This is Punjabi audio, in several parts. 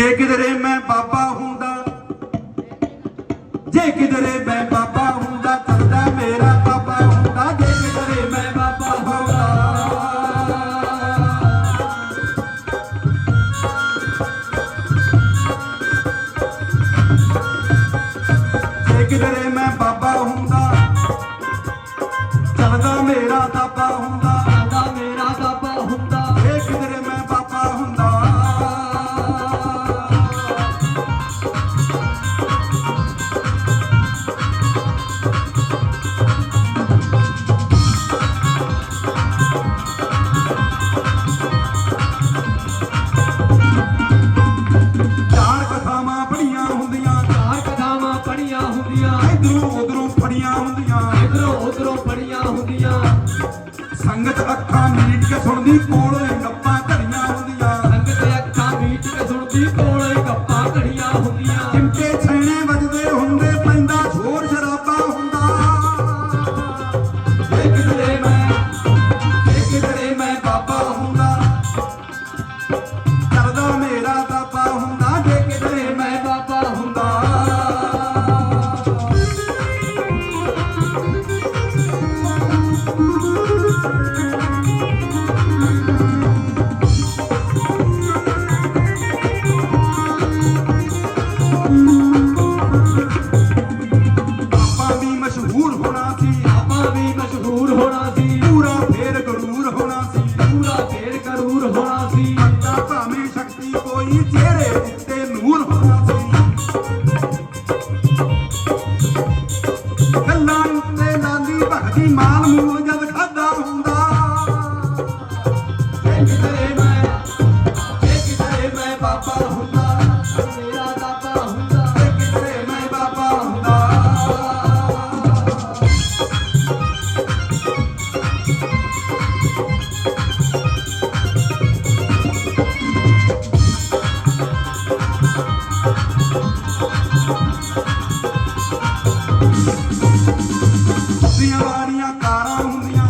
ਜੇ ਕਿਦਰੇ ਮੈਂ ਬਾਬਾ ਹੁੰਦਾ, ਜੇ ਕਿਦਰੇ ਮੈਂ ਬਾਬਾ ਹੁੰਦਾ, ਕਰਦਾ ਮੇਰਾ ਬਾਬਾ ਹੁੰਦਾ, ਜੇ ਕਿਦਰੇ ਮੈਂ ਬਾਬਾ ਹੁੰਦਾ। ਜੇ ਕਿਦਰੇ ਮੈਂ ਬਾਬਾ ਹੁੰਦਾ, ਚਲਦਾ ਮੇਰਾ ਬਾਬਾ ਹੁੰਦਾ। ਮਿਲ ਕੇ ਸੁਣਦੀ ਕੋਲ ਨੱਪਾ ਵਾਲੀਆਂ ਕਾਰਾਂ ਹੁੰਦੀਆਂ।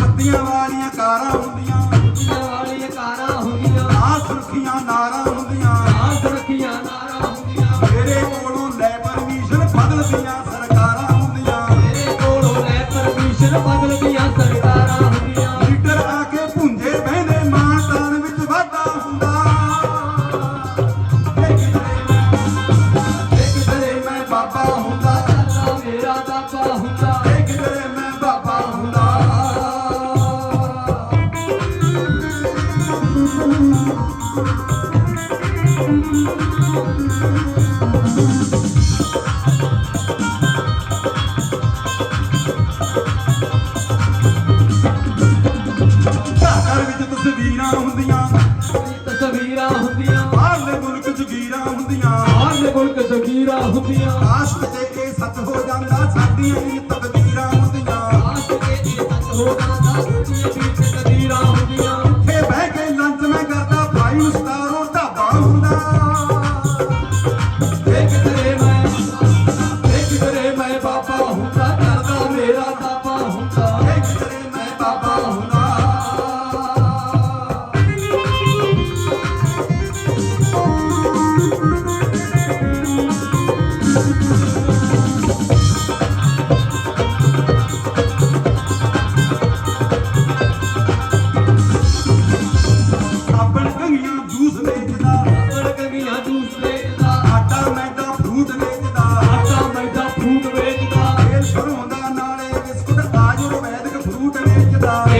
ਪੱਤੀਆਂ ਵਾਲੀਆਂ ਕਾਰਾਂ ਹੁੰਦੀਆਂ। ਪੱਤੀਆਂ ਵਾਲੀਆਂ ਕਾਰਾਂ ਹੁੰਦੀਆਂ। ਆ ਸੁਰਖੀਆਂ ਨਾਰਾਂ ਹੁੰਦੀਆਂ। ਆ ਸੁਰਖੀਆਂ ਨਾਰਾਂ ਹੁੰਦੀਆਂ। ਮੇਰੇ ਕੋਲੋਂ ਲੈ ਪਰਮਿਸ਼ਨ ਬਦਲਦੀਆਂ ਸਰਕਾਰ। ਕਾਸ਼ ਕਿਤੇ ਕੇ ਸੱਚ ਹੋ ਜਾਂਦਾ ਸਾਡੀਆਂ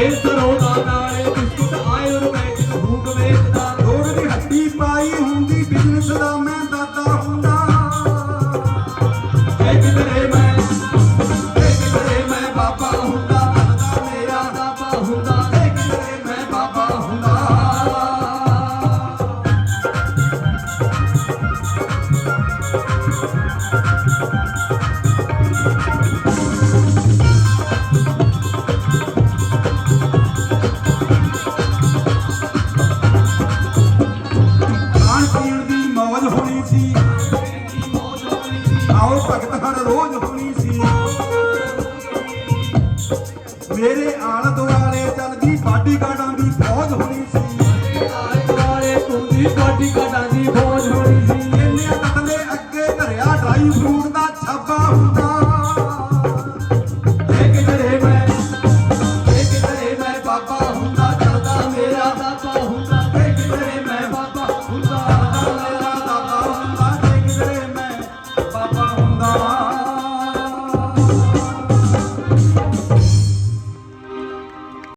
esto ਰੋਜ਼ ਮੇਰੇ ਆਲ ਦੁਆਲੇ ਚੱਲਦੀ ਬਾਡੀ ਗਾਡਾਂ ਦੀ ਬੋਝ ਹੋਣੀ ਸੀ। ਮੇਰੇ ਆਲ ਸੀ। ਕਿੰਨੇ ਤਤਲੇ ਅੱਗੇ ਧਰਿਆ ਡਰਾਈ ਫਰੂਟ ਦਾ ਛੱਬਾ ਹੁੰਦਾ